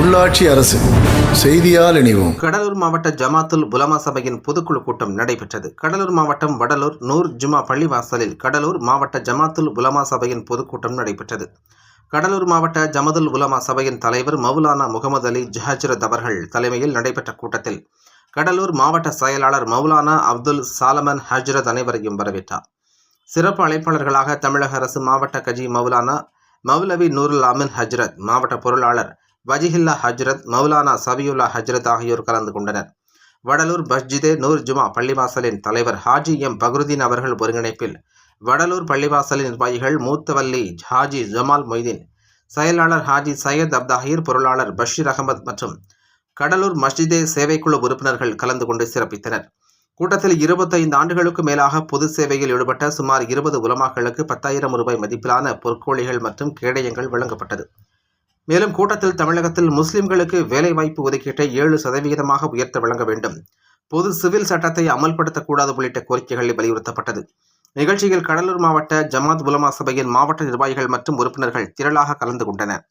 உள்ளாட்சி அரசு செய்தியால் இணைவோம். கடலூர் மாவட்ட ஜமாத்துல் புலமா சபையின் பொதுக்குழு கூட்டம் நடைபெற்றது. கடலூர் மாவட்டம் வடலூர் நூர் ஜுமா பள்ளிவாசலில் கடலூர் மாவட்ட ஜமாத்துல் புலமா சபையின் பொதுக்கூட்டம் நடைபெற்றது. கடலூர் மாவட்ட ஜமதுல் உலமா சபையின் தலைவர் மௌலானா முகமது அலி ஜஹஜரத் அவர்கள் தலைமையில் நடைபெற்ற கூட்டத்தில் கடலூர் மாவட்ட செயலாளர் மௌலானா அப்துல் சாலமன் ஹஜ்ரத் அனைவரையும் வரவேற்றார். சிறப்பு அழைப்பாளர்களாக தமிழக அரசு மாவட்ட கஜி மௌலானா மௌலவி நூருல் அமின் ஹஜ்ரத் மாவட்ட பொருளாளர் வஜிஹில்லா ஹஜ்ரத் மௌலானா சபியுல்லா ஹஜ்ரத் ஆகியோர் கலந்து கொண்டனர். வடலூர் மஸ்ஜிதே நூர் ஜுமா பள்ளிவாசலின் தலைவர் ஹாஜி எம். பக்ருதீன் அவர்கள் ஒருங்கிணைப்பில் வடலூர் பள்ளிவாசலின் நிர்வாகிகள் மூத்தவல்லி ஹாஜி ஜமால் மொய்தீன் செயலாளர் ஹாஜி சையத் அப்தாஹீர் பொருளாளர் பஷீர் அகமது மற்றும் கடலூர் மஸ்ஜிதே சேவைக்குழு உறுப்பினர்கள் கலந்து கொண்டு சிறப்பித்தனர். கூட்டத்தில் இருபத்தைந்து ஆண்டுகளுக்கு மேலாக பொது சேவையில் ஈடுபட்ட சுமார் இருபது உலமாக்களுக்கு பத்தாயிரம் ரூபாய் மதிப்பிலான பொற்கோழிகள் மற்றும் கேடயங்கள் வழங்கப்பட்டது. மேலும் கூட்டத்தில் தமிழகத்தில் முஸ்லிம்களுக்கு வேலைவாய்ப்பு ஒதுக்கீட்டை ஏழு சதவிகிதமாக உயர்த்த வழங்க வேண்டும். பொது சிவில் சட்டத்தை அமல்படுத்தக்கூடாது உள்ளிட்ட கோரிக்கைகள் வலியுறுத்தப்பட்டது. நிகழ்ச்சியில் கடலூர் மாவட்ட ஜமாத் உலமா சபையின் மாவட்ட நிர்வாகிகள் மற்றும் உறுப்பினர்கள் திரளாக கலந்து கொண்டனர்.